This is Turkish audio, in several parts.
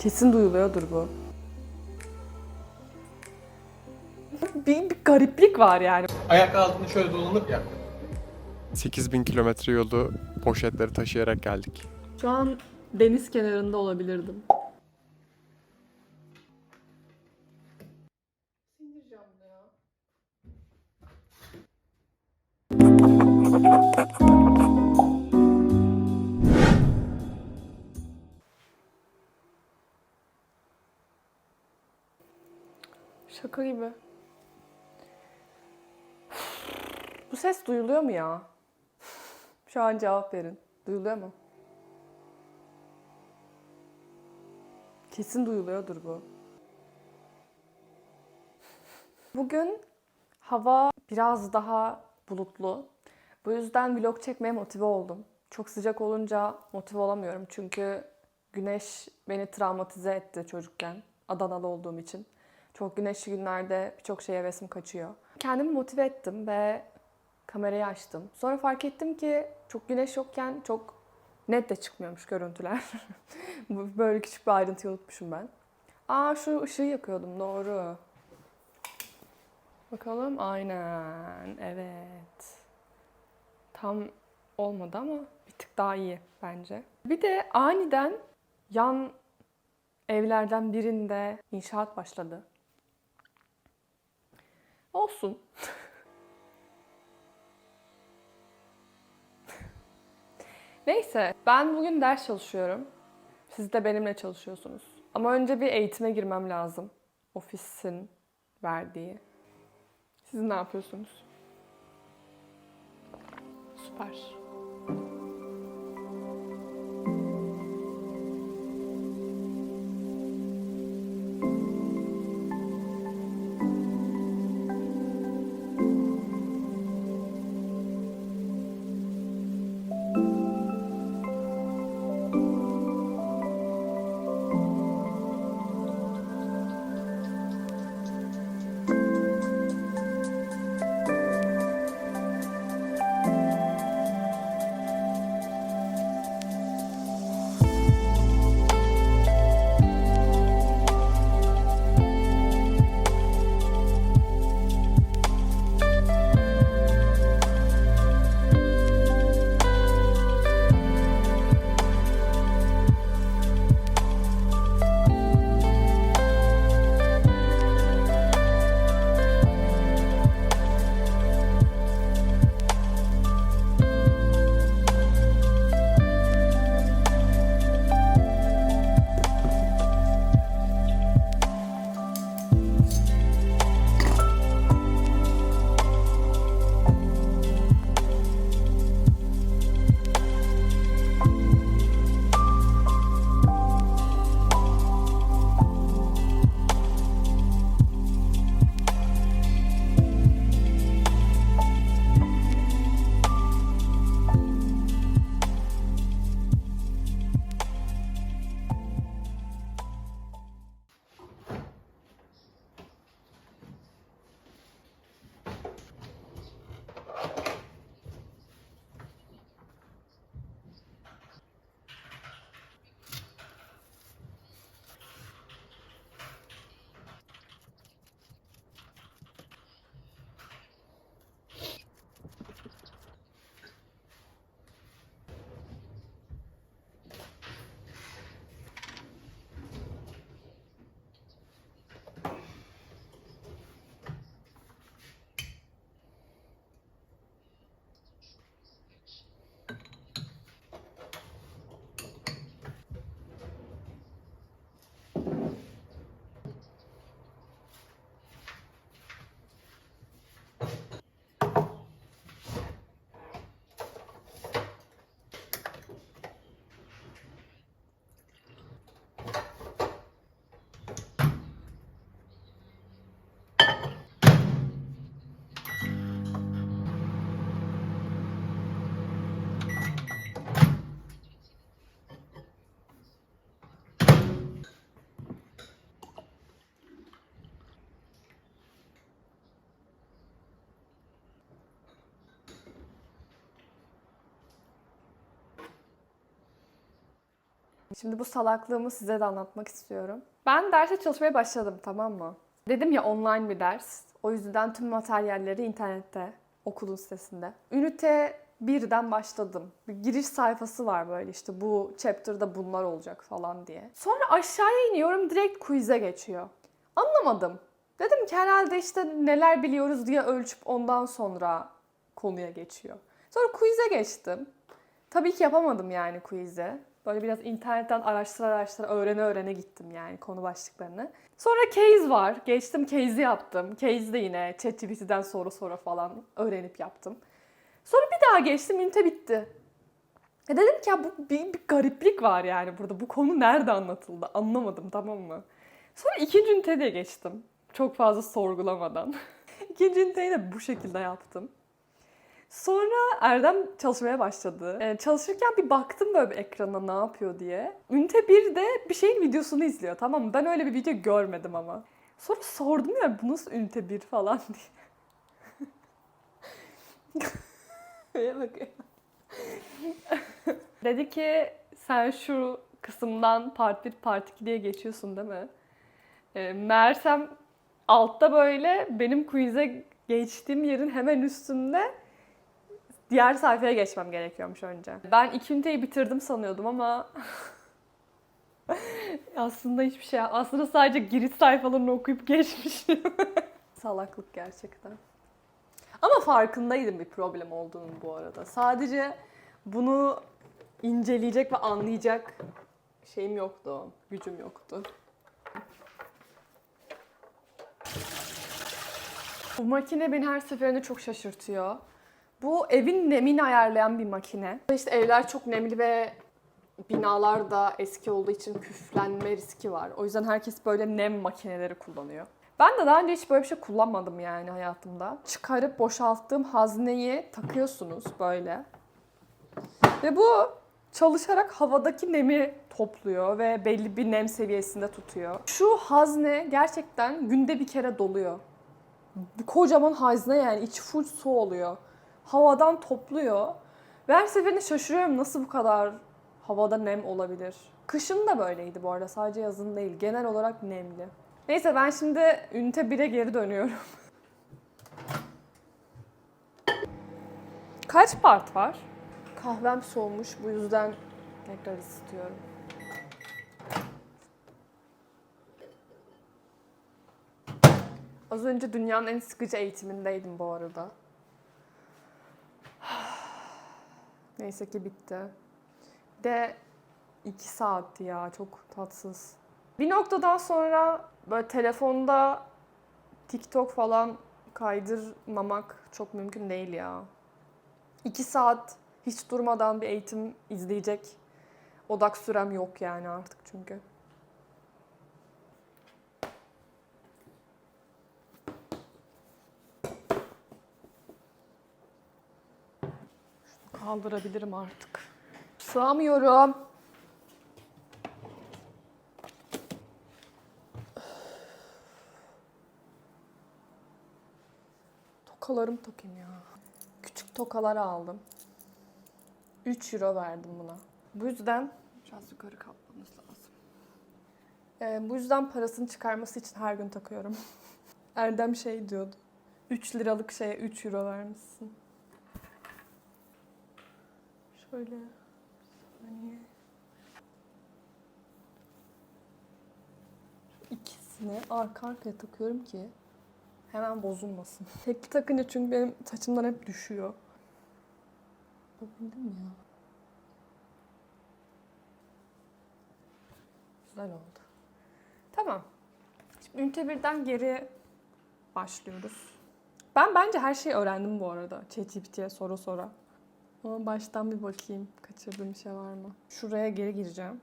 Kesin duyuluyordur bu. Bir, bir gariplik var yani. Ayak altında şöyle dolanıp ya. 8000 kilometre yolu poşetleri taşıyarak geldik. Şu an deniz kenarında olabilirdim. Şaka gibi. Bu ses duyuluyor mu ya? Şu an cevap verin. Duyuluyor mu? Kesin duyuluyordur bu. Bugün hava biraz daha bulutlu. Bu yüzden vlog çekmeye motive oldum. Çok sıcak olunca motive olamıyorum çünkü güneş beni travmatize etti çocukken. Adanalı olduğum için. Çok güneşli günlerde birçok şeye hevesim kaçıyor. Kendimi motive ettim ve kamerayı açtım. Sonra fark ettim ki çok güneş yokken çok net de çıkmıyormuş görüntüler. Böyle küçük bir ayrıntıyı unutmuşum ben. Aa şu ışığı yakıyordum doğru. Bakalım aynen evet. Tam olmadı ama bir tık daha iyi bence. Bir de aniden yan evlerden birinde inşaat başladı. Olsun. Neyse, ben bugün ders çalışıyorum. Siz de benimle çalışıyorsunuz. Ama önce bir eğitime girmem lazım. Ofisin verdiği. Siz ne yapıyorsunuz? Süper. Şimdi bu salaklığımı size de anlatmak istiyorum. Ben derse çalışmaya başladım tamam mı? Dedim ya online bir ders. O yüzden tüm materyalleri internette, okulun sitesinde. Ünite birden başladım. Bir giriş sayfası var böyle işte bu chapter'da bunlar olacak falan diye. Sonra aşağıya iniyorum direkt quiz'e geçiyor. Anlamadım. Dedim ki herhalde işte neler biliyoruz diye ölçüp ondan sonra konuya geçiyor. Sonra quiz'e geçtim. Tabii ki yapamadım yani quiz'i. Böyle biraz internetten araştıra araştıra öğrene öğrene gittim yani konu başlıklarını. Sonra case var. Geçtim case'i yaptım. Case'de yine ChatGPT'den soru soru falan öğrenip yaptım. Sonra bir daha geçtim ünite bitti. E dedim ki ya bu bir, bir gariplik var yani burada. Bu konu nerede anlatıldı? Anlamadım tamam mı? Sonra ikinci üniteye de geçtim. Çok fazla sorgulamadan. ikinci üniteyi de bu şekilde yaptım. Sonra Erdem çalışmaya başladı. Ee, çalışırken bir baktım böyle bir ekrana ne yapıyor diye. Ünite 1'de bir şeyin videosunu izliyor tamam mı? Ben öyle bir video görmedim ama. Sonra sordum ya bu nasıl ünite 1 falan diye. Bakıyor. Dedi ki sen şu kısımdan part 1 part 2 diye geçiyorsun değil mi? E, meğersem altta böyle benim quiz'e geçtiğim yerin hemen üstünde diğer sayfaya geçmem gerekiyormuş önce. Ben iki üniteyi bitirdim sanıyordum ama aslında hiçbir şey aslında sadece giriş sayfalarını okuyup geçmişim. Salaklık gerçekten. Ama farkındaydım bir problem olduğunu bu arada. Sadece bunu inceleyecek ve anlayacak şeyim yoktu, gücüm yoktu. Bu makine beni her seferinde çok şaşırtıyor. Bu evin nemini ayarlayan bir makine. İşte evler çok nemli ve binalar da eski olduğu için küflenme riski var. O yüzden herkes böyle nem makineleri kullanıyor. Ben de daha önce hiç böyle bir şey kullanmadım yani hayatımda. Çıkarıp boşalttığım hazneyi takıyorsunuz böyle. Ve bu çalışarak havadaki nemi topluyor ve belli bir nem seviyesinde tutuyor. Şu hazne gerçekten günde bir kere doluyor. Kocaman hazne yani içi full su oluyor. Havadan topluyor. Ve her seferinde şaşırıyorum nasıl bu kadar havada nem olabilir. Kışın da böyleydi bu arada sadece yazın değil. Genel olarak nemli. Neyse ben şimdi ünite 1'e geri dönüyorum. Kaç part var? Kahvem soğumuş bu yüzden tekrar ısıtıyorum. Az önce dünyanın en sıkıcı eğitimindeydim bu arada. Neyse ki bitti. De iki saatti ya çok tatsız. Bir noktadan sonra böyle telefonda TikTok falan kaydırmamak çok mümkün değil ya. İki saat hiç durmadan bir eğitim izleyecek odak sürem yok yani artık çünkü. Kaldırabilirim artık. Sığamıyorum. Tokalarım takayım ya. Küçük tokalar aldım. 3 euro verdim buna. Bu yüzden biraz yukarı kalkmamız lazım. Ee, bu yüzden parasını çıkarması için her gün takıyorum. Erdem şey diyordu. 3 liralık şeye 3 euro vermişsin. Şöyle. bir saniye. Şu İkisini arka arkaya takıyorum ki hemen bozulmasın. Tekli takınca çünkü benim saçımdan hep düşüyor. Yapabildim mi ya? Güzel oldu. Tamam. Şimdi ünite birden geri başlıyoruz. Ben bence her şeyi öğrendim bu arada. ChatGPT'ye soru sora. Ama baştan bir bakayım. Kaçırdığım bir şey var mı? Şuraya geri gireceğim.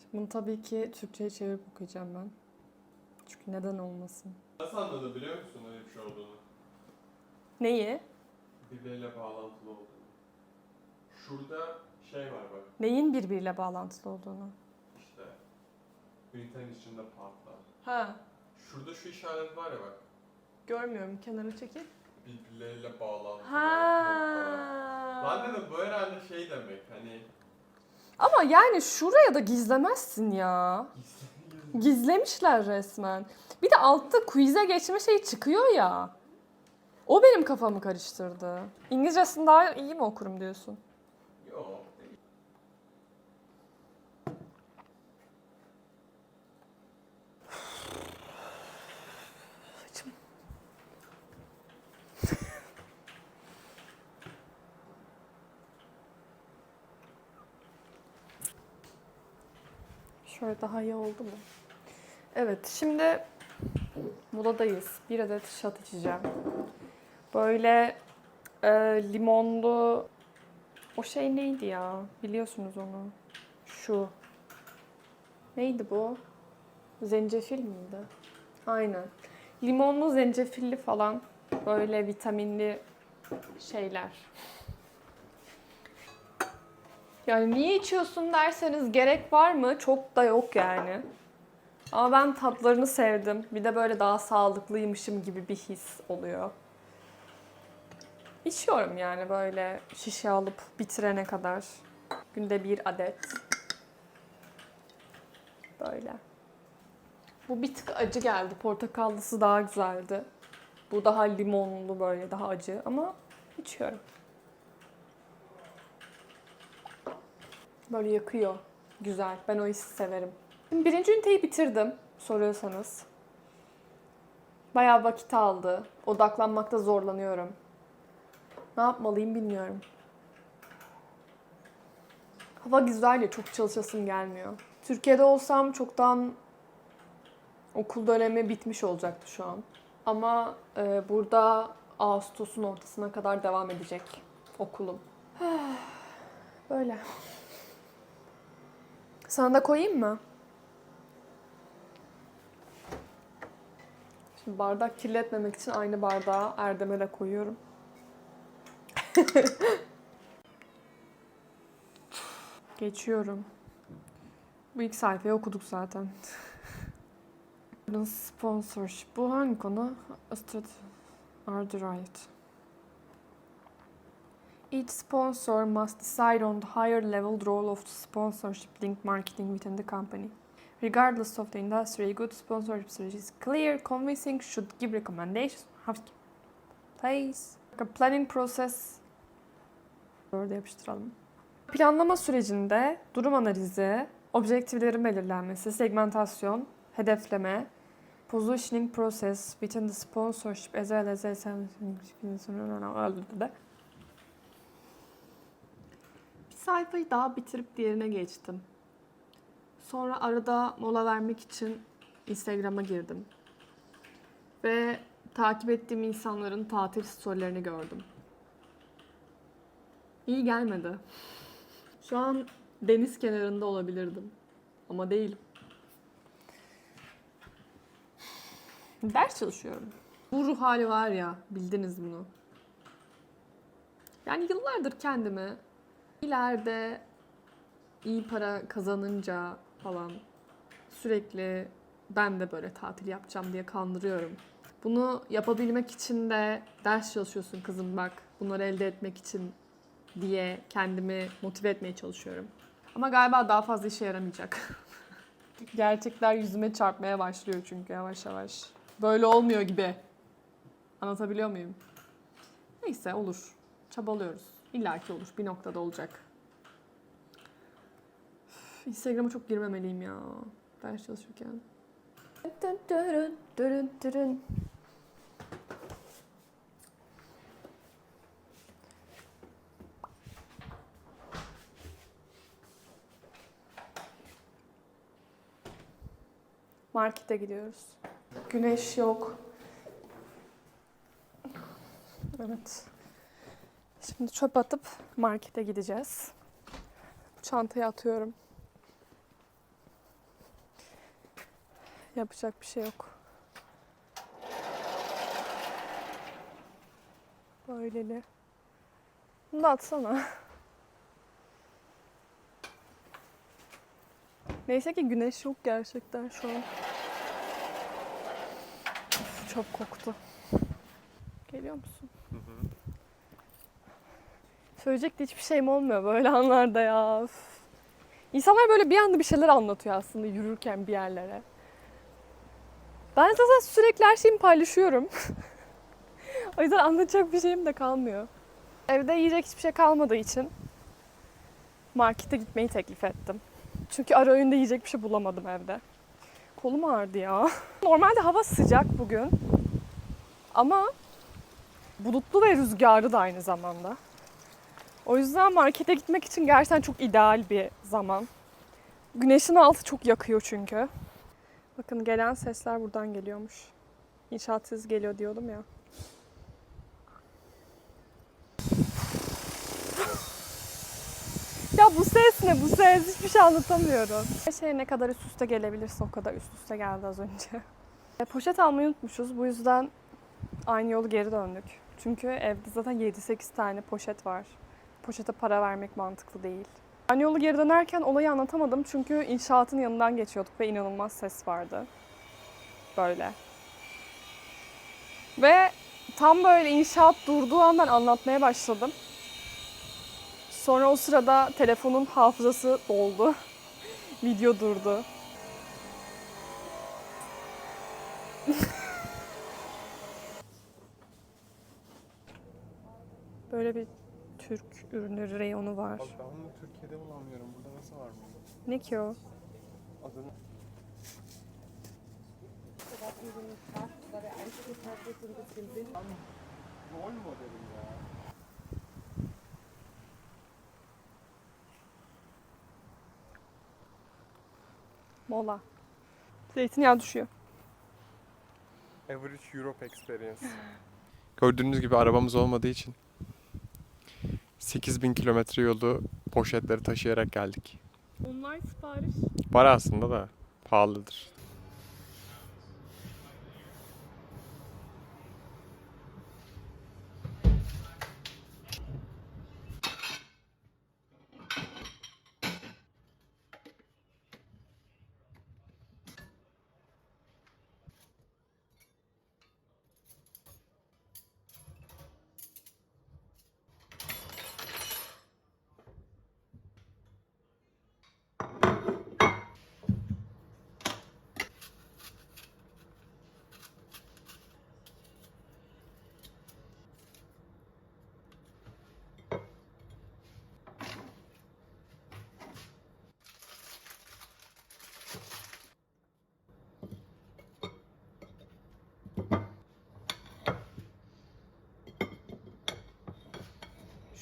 Şimdi bunu tabii ki Türkçe'ye çevirip okuyacağım ben. Çünkü neden olmasın? Nasıl anladın biliyor musun öyle bir şey olduğunu? Neyi? Birbiriyle bağlantılı olduğunu. Şurada şey var bak Neyin birbiriyle bağlantılı olduğunu. işte. Ünitenin içinde partlar. Ha, Şurada şu işaret var ya bak. görmüyorum. Kenara çekil. Birbirleriyle bağlantılı Ha. noktalar. Ben dedim bu herhalde şey demek hani Ama yani şuraya da gizlemezsin ya. Gizlemişler resmen. Bir de altta quiz'e geçme şey çıkıyor ya. O benim kafamı karıştırdı. İngilizcesini daha iyi mi okurum diyorsun? Yok değil. Şöyle daha iyi oldu mu? Evet, şimdi moladayız. Bir adet shot içeceğim. Böyle e, limonlu... O şey neydi ya? Biliyorsunuz onu. Şu. Neydi bu? Zencefil miydi? Aynen. Limonlu, zencefilli falan. Böyle vitaminli şeyler. Yani niye içiyorsun derseniz gerek var mı? Çok da yok yani. Ama ben tatlarını sevdim. Bir de böyle daha sağlıklıymışım gibi bir his oluyor. İçiyorum yani böyle şişe alıp bitirene kadar. Günde bir adet. Böyle. Bu bir tık acı geldi. Portakallısı daha güzeldi. Bu daha limonlu böyle daha acı ama içiyorum. Böyle yakıyor. Güzel. Ben o hissi severim. Şimdi birinci üniteyi bitirdim soruyorsanız. Bayağı vakit aldı. Odaklanmakta zorlanıyorum. Ne yapmalıyım bilmiyorum. Hava güzel ya çok çalışasım gelmiyor. Türkiye'de olsam çoktan okul dönemi bitmiş olacaktı şu an. Ama e, burada Ağustos'un ortasına kadar devam edecek okulum. Böyle. Sana da koyayım mı? Şimdi bardak kirletmemek için aynı bardağı Erdem'e de koyuyorum. Geçiyorum. Bu ilk sayfayı okuduk zaten. Sponsorship. Bu hangi konu? The right. Each sponsor must decide on the higher level role of the sponsorship link marketing within the company. Regardless of the industry, good sponsorship strategy is clear, convincing, should give recommendations, have to place. A planning process. Orada yapıştıralım. Planlama sürecinde durum analizi, objektiflerin belirlenmesi, segmentasyon, hedefleme, positioning process within the sponsorship as well as bir sayfayı daha bitirip diğerine geçtim. Sonra arada mola vermek için Instagram'a girdim. Ve takip ettiğim insanların tatil storylerini gördüm. İyi gelmedi. Şu an deniz kenarında olabilirdim. Ama değilim. Ders çalışıyorum. Bu ruh hali var ya, bildiniz bunu. Yani yıllardır kendimi ileride iyi para kazanınca falan sürekli ben de böyle tatil yapacağım diye kandırıyorum. Bunu yapabilmek için de ders çalışıyorsun kızım bak. Bunları elde etmek için diye kendimi motive etmeye çalışıyorum. Ama galiba daha fazla işe yaramayacak. Gerçekler yüzüme çarpmaya başlıyor çünkü yavaş yavaş. Böyle olmuyor gibi. Anlatabiliyor muyum? Neyse olur. Çabalıyoruz. İlla ki olur. Bir noktada olacak. Instagram'a çok girmemeliyim ya. Ders çalışırken. Dırın. Markete gidiyoruz. Güneş yok. Evet. Şimdi çöp atıp markete gideceğiz. Çantaya atıyorum. Yapacak bir şey yok. Böyleli. Bunu da atsana. Neyse ki güneş yok gerçekten şu an. Uf, çok koktu. Geliyor musun? Söyleyecek de hiçbir şeyim olmuyor böyle anlarda ya. Üf. İnsanlar böyle bir anda bir şeyler anlatıyor aslında yürürken bir yerlere. Ben zaten sürekli her şeyimi paylaşıyorum. o yüzden anlatacak bir şeyim de kalmıyor. Evde yiyecek hiçbir şey kalmadığı için markete gitmeyi teklif ettim. Çünkü ara öğünde yiyecek bir şey bulamadım evde. Kolum ağrıdı ya. Normalde hava sıcak bugün. Ama bulutlu ve rüzgarlı da aynı zamanda. O yüzden markete gitmek için gerçekten çok ideal bir zaman. Güneşin altı çok yakıyor çünkü. Bakın gelen sesler buradan geliyormuş. İnşaat sesi geliyor diyordum ya. Ya bu ses ne? Bu ses hiçbir şey anlatamıyorum. Her şey ne kadar üst üste gelebilirse o kadar üst üste geldi az önce. E, poşet almayı unutmuşuz. Bu yüzden aynı yolu geri döndük. Çünkü evde zaten 7-8 tane poşet var. Poşete para vermek mantıklı değil. Aynı yolu geri dönerken olayı anlatamadım çünkü inşaatın yanından geçiyorduk ve inanılmaz ses vardı. Böyle. Ve tam böyle inşaat durduğu an ben anlatmaya başladım. Sonra o sırada telefonun hafızası doldu. Video durdu. Böyle bir Türk ürünleri reyonu var. Bak ben bunu Türkiye'de bulamıyorum. Burada nasıl var bu? Ne ki o? Adını... Rol modelim ya. Mola. Zeytinyağı düşüyor. Average Europe Experience. Gördüğünüz gibi arabamız olmadığı için 8000 kilometre yolu poşetleri taşıyarak geldik. Online sipariş. Var aslında da pahalıdır.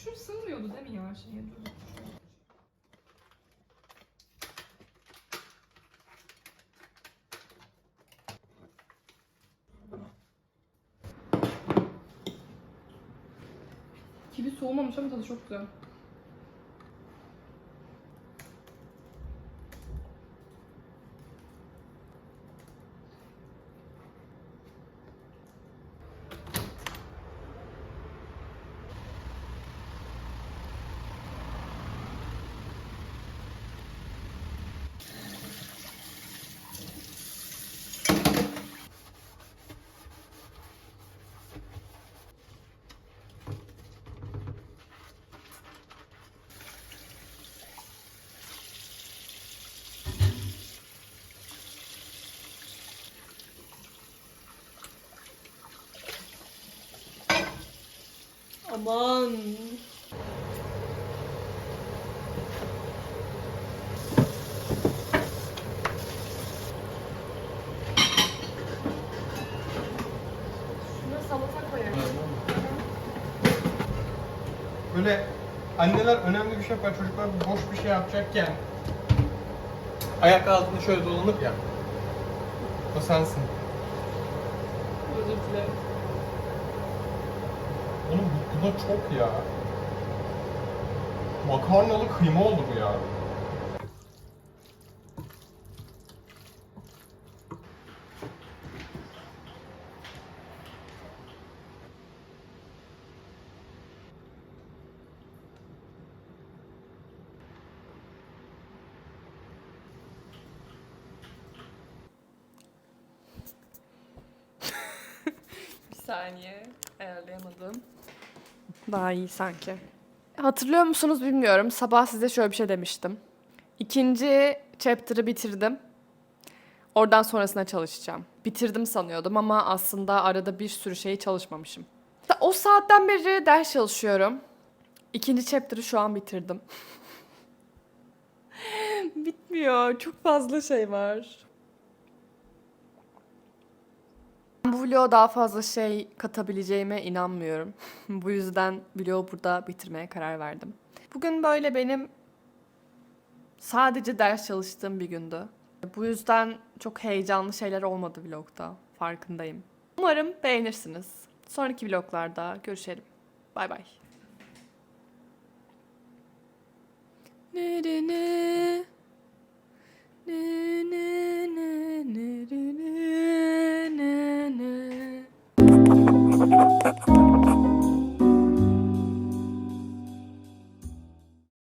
Şu sığmıyordu değil mi ya şeye? Kivi soğumamış ama tadı çok güzel. Aman. Böyle anneler önemli bir şey yapar, çocuklar boş bir şey yapacakken ayak altında şöyle dolanır ya. O sensin. Özür dilerim. Bu, da çok ya. Makarnalı kıyma oldu bu ya. Saniye. ayarlayamadım. Daha iyi sanki. Hatırlıyor musunuz bilmiyorum. Sabah size şöyle bir şey demiştim. İkinci chapter'ı bitirdim. Oradan sonrasına çalışacağım. Bitirdim sanıyordum ama aslında arada bir sürü şeyi çalışmamışım. O saatten beri ders çalışıyorum. İkinci chapter'ı şu an bitirdim. Bitmiyor. Çok fazla şey var. bloğa daha fazla şey katabileceğime inanmıyorum. Bu yüzden bloğu burada bitirmeye karar verdim. Bugün böyle benim sadece ders çalıştığım bir gündü. Bu yüzden çok heyecanlı şeyler olmadı vlogda. Farkındayım. Umarım beğenirsiniz. Sonraki vloglarda görüşelim. Bay bay. Thank you.